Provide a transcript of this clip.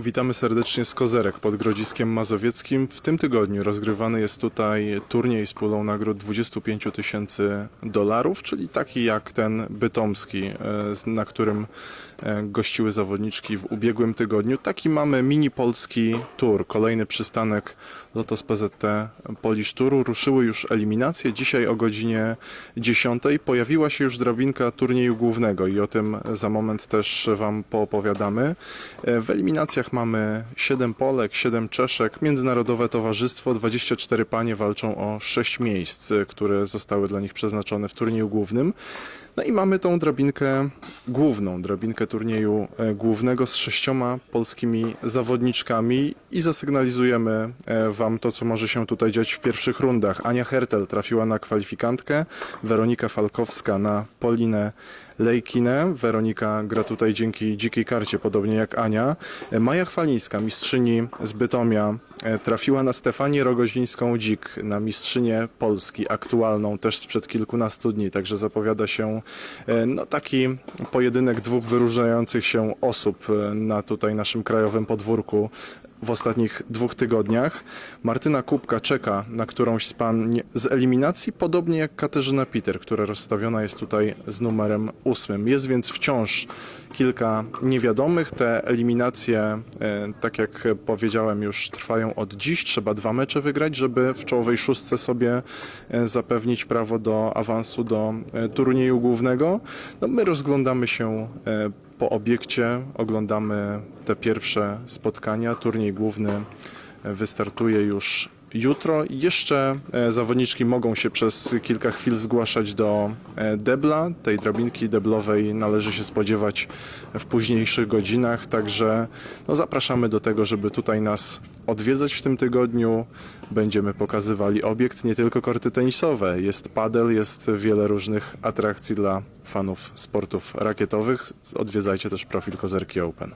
Witamy serdecznie z Kozerek pod Grodziskiem Mazowieckim. W tym tygodniu rozgrywany jest tutaj turniej z pulą nagród 25 tysięcy dolarów, czyli taki jak ten bytomski, e, na którym e, gościły zawodniczki w ubiegłym tygodniu. Taki mamy mini polski tour, kolejny przystanek Lotos PZT Polish Touru. Ruszyły już eliminacje. Dzisiaj o godzinie 10 pojawiła się już drabinka turnieju głównego i o tym za moment też Wam poopowiadamy. E, W eliminacjach mamy 7 Polek, 7 Czeszek, Międzynarodowe Towarzystwo, 24 panie walczą o 6 miejsc, które zostały dla nich przeznaczone w turnieju głównym. No i mamy tą drabinkę główną, drabinkę turnieju e, głównego z sześcioma polskimi zawodniczkami i zasygnalizujemy e, Wam to, co może się tutaj dziać w pierwszych rundach. Ania Hertel trafiła na kwalifikantkę, Weronika Falkowska na Polinę Lejkinę. Weronika gra tutaj dzięki dzikiej karcie, podobnie jak Ania. E, Maja Chwalińska, mistrzyni z Bytomia, trafiła na Stefanię Rogozińską-Dzik, na mistrzynię Polski, aktualną też sprzed kilkunastu dni, także zapowiada się e, no, taki pojedynek dwóch wyróżniających się osób e, na tutaj naszym krajowym podwórku w ostatnich dwóch tygodniach. Martyna Kubka czeka na którąś z pan z eliminacji, podobnie jak Katarzyna Peter, która rozstawiona jest tutaj z numerem ósmym. Jest więc wciąż kilka niewiadomych. Te eliminacje, e, tak jak powiedziałem, już trwają od dziś. Trzeba dwa mecze wygrać, żeby w czołowej szóstce sobie e, zapewnić prawo do awansu do e, turnieju głównego. No, my rozglądamy się e, po obiekcie, oglądamy te pierwsze spotkania. Turniej główny wystartuje już jutro. Jeszcze zawodniczki mogą się przez kilka chwil zgłaszać do debla. Tej drabinki deblowej należy się spodziewać w późniejszych godzinach, także no, zapraszamy do tego, żeby tutaj nas odwiedzać w tym tygodniu. Będziemy pokazywali obiekt, nie tylko korty tenisowe. Jest padel, jest wiele różnych atrakcji dla fanów sportów rakietowych. Odwiedzajcie też profil Kozerki Open.